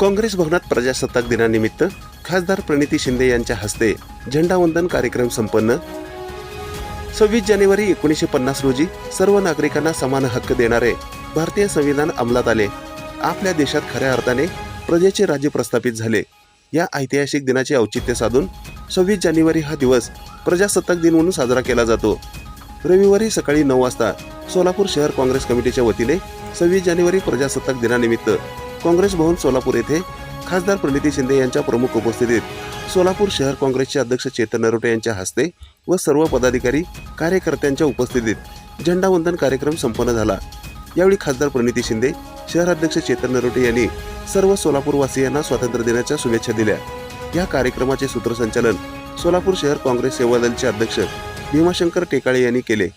काँग्रेस भवनात प्रजासत्ताक दिनानिमित्त खासदार प्रणिती शिंदे यांच्या हस्ते झेंडावंदन कार्यक्रम संपन्न. सव्वीस जानेवारी एकोणीसशे पन्नास रोजी सर्व नागरिकांना समान हक्क देणारे भारतीय संविधान अंमलात आले. आपल्या देशात खऱ्या अर्थाने प्रजेचे राज्य प्रस्थापित झाले. या ऐतिहासिक दिनाचे औचित्य साधून सव्वीस जानेवारी हा दिवस प्रजासत्ताक दिन म्हणून साजरा केला जातो. रविवारी सकाळी नऊ वाजता सोलापूर शहर काँग्रेस कमिटीच्या वतीने सव्वीस जानेवारी प्रजासत्ताक दिनानिमित्त काँग्रेस भवन सोलापूर येथे खासदार प्रणिती शिंदे यांच्या प्रमुख उपस्थितीत सोलापूर शहर काँग्रेसचे अध्यक्ष चेतन नरोटे यांच्या हस्ते व सर्व पदाधिकारी कार्यकर्त्यांच्या उपस्थितीत झेंडावंदन कार्यक्रम संपन्न झाला. यावेळी खासदार प्रणिती शिंदे शहराध्यक्ष चेतन नरोटे यांनी सर्व सोलापूरवासियांना स्वातंत्र्य दिनाच्या शुभेच्छा दिल्या. या कार्यक्रमाचे सूत्रसंचालन सोलापूर शहर काँग्रेस सेवा दलचे अध्यक्ष भीमाशंकर टेकाळे यांनी केले.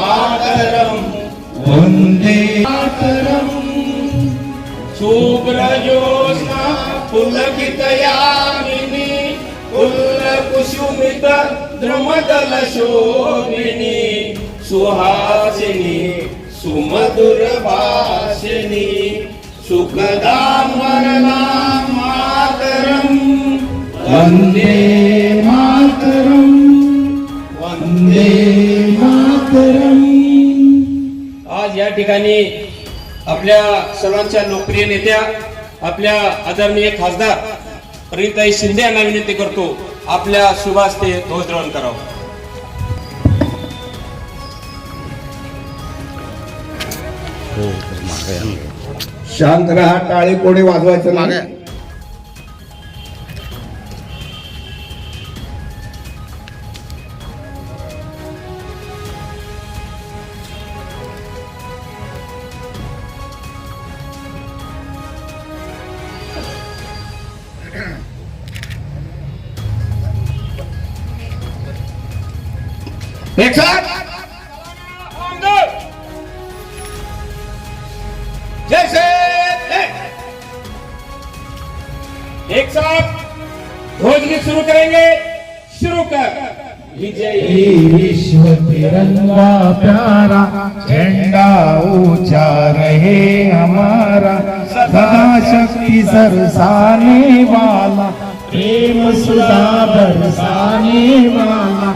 मातरम्। वन्दे मातरम्। शुभ्रजोत्स्ना पुलकितयामिनी पुल्लकुसुमित द्रुमदलशोभिनी सुहासिनी सुमधुरभाषिणी सुखदां वरदां मातरम् वन्दे मातरम्। वन्दे ठिकाणी आपल्या सर्वांच्या लोकप्रिय नेत्या आपल्या आदरणीय खासदार प्रणिताई शिंदे यांना विनंती करतो आपल्या सुभाष ते ध्वजरोहण करावं. शांत राहा टाळी कोणी वाजवायचं नाही एक साथ जैसे एक साथ गीत शुरू करेंगे। शुरू कर। विजय। विश्व तिरंगा प्यारा झंडा ऊँचा रहे हमारा सदा शक्ति सरसाने वाला प्रेम सुधा बरसाने वाला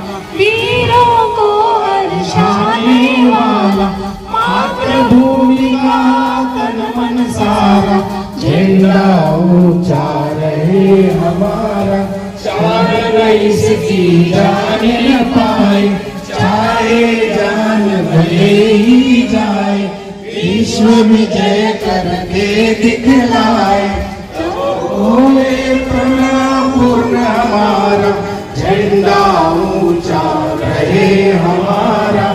हमारा चार इसकी जाने न पाए, चाहे जान भले ही जाए, विश्व विजय करके दिखलाए। ओए प्रणाम पूर्ण हमारा, झंडा ऊँचा रहे हमारा।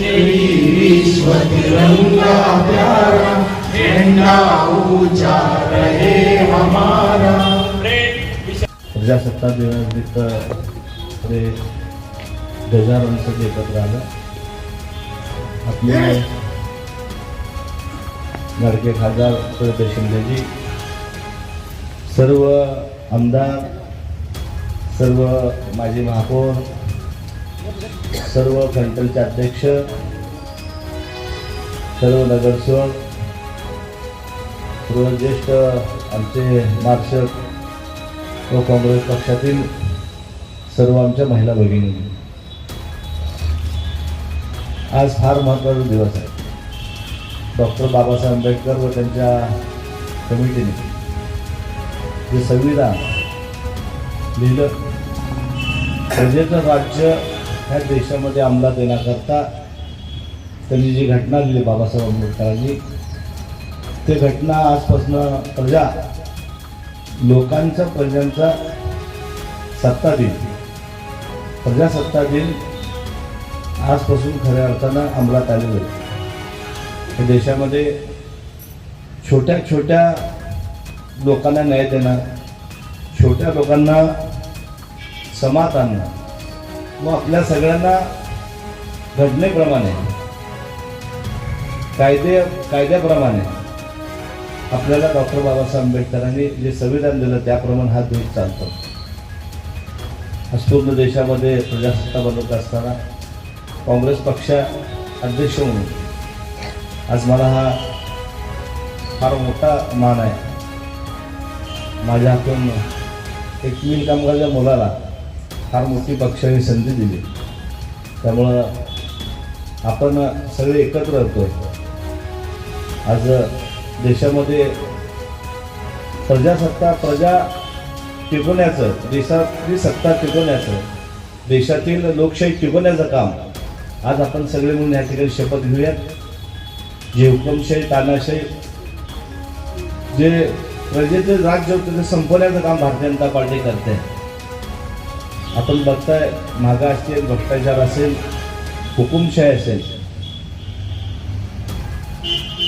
विश्व तिरंगा प्यारा, झंडा ऊँचा रहे प्रजासत्ताक दिनानिमित्त ते जे एकत्र आलं. आपले लाडके खासदार सुरेंद्र शिंदेजी सर्व आमदार सर्व माजी महापौर सर्व कंट्रोलचे अध्यक्ष सर्व नगरसेवक सर्व ज्येष्ठ आमचे मार्शक व काँग्रेस पक्षातील सर्व आमच्या महिला भगिनी. आज फार महत्त्वाचा दिवस आहे. डॉक्टर बाबासाहेब आंबेडकर व त्यांच्या कमिटीने जे संविधान लिहिलं प्रजेचं राज्य ह्या देशामध्ये अंमलात येण्याकरता त्यांनी जी घटना लिहिली बाबासाहेब आंबेडकरांनी ते घटना आजपासून प्रजा लोकांचा प्रजांचा सत्ता दिन प्रजासत्ता दिन आजपासून खऱ्या अर्थानं अंमलात आलेलं आहे. हे देशामध्ये छोट्या छोट्या लोकांना न्याय देणं छोट्या लोकांना समात आणणं व आपल्या सगळ्यांना घटनेप्रमाणे कायदे कायद्याप्रमाणे आपल्याला डॉक्टर बाबासाहेब आंबेडकरांनी जे संविधान दिलं त्याप्रमाणे हा देश चालतो. आज देशामध्ये प्रजासत्ता बनवत असताना काँग्रेस पक्ष अध्यक्ष म्हणून आज मला हा फार मोठा मान आहे. माझ्या हातून एक मिल कामगारच्या मुलाला फार मोठी पक्षाने संधी दिली. त्यामुळं आपण सगळे एकत्र होतो आज देशामध्ये प्रजासत्ता प्रजा टिकवण्याचं देशातली सत्ता टिकवण्याचं देशातील लोकशाही टिकवण्याचं काम आज आपण सगळे म्हणून या ठिकाणी शपथ घेऊयात. जे हुकुमशाही तानाशाही जे प्रजेचे राज्य होतं ते संपवण्याचं काम भारतीय जनता पार्टी करते. आपण बघताय मागा असतील भ्रष्टाचार असेल हुकुमशाही असेल.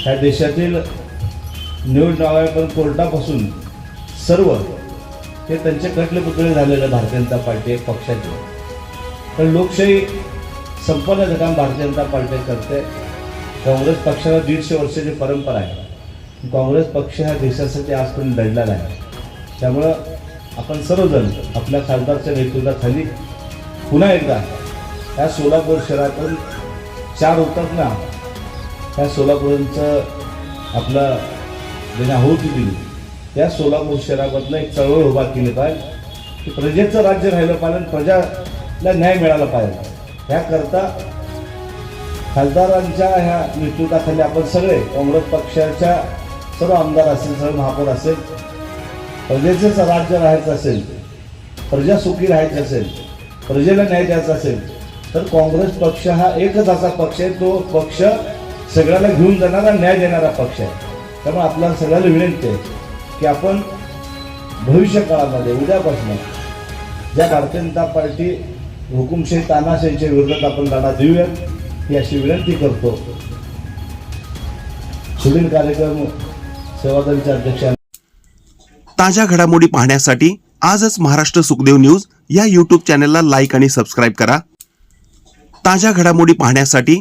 ह्या देशातील निवडणुका कोर्टापासून सर्व हे त्यांचे कटले पुतळे झालेले भारतीय जनता पार्टी एक पक्षाचे. पण लोकशाही संपवण्याचं काम भारतीय जनता पार्टी करते. काँग्रेस पक्षाला दीडशे वर्षाची परंपरा आहे. काँग्रेस पक्ष हा देशासाठी आजपर्यंत लढलेला आहे. त्यामुळं आपण सर्वजण आपल्या खासदारच्या नेतृत्वाखाली पुन्हा एकदा ह्या सोलापूर शहरातून चार होतात ना त्या सोलापूरचं आपलं म्हणजे आहुती दिली त्या सोलापूर शहरामधनं एक चळवळ उभा केली पाहिजे. की प्रजेचं राज्य राहिलं पाहिजे आणि प्रजाला न्याय मिळाला पाहिजे. ह्याकरता खासदारांच्या ह्या नेतृत्वाखाली आपण सगळे काँग्रेस पक्षाच्या सर्व आमदार असेल सर्व महापौर असेल प्रजेचंच राज्य राहायचं असेल प्रजा सुखी राहायची असेल प्रजेला न्याय द्यायचा असेल तर काँग्रेस पक्ष हा एकच असा पक्ष आहे तो पक्ष सगळ्याला घेऊन जाणारा न्याय देणारा पक्ष आहे. त्यामुळे आपल्याला सगळ्याला विनंती आहे की आपण भविष्य काळामध्ये उद्यापासून ज्या भारतीय जनता पार्टी हुकुमशाही तानाशाहीच्या विरोधात आपण लढा देऊयात ही अशी विनंती करतो. पुढील कार्यक्रम सेवादलचे अध्यक्ष ताज्या घडामोडी पाहण्यासाठी आजच महाराष्ट्र सुखदेव न्यूज या यूट्यूब चॅनलला लाईक आणि सबस्क्राईब करा. ताज्या घडामोडी पाहण्यासाठी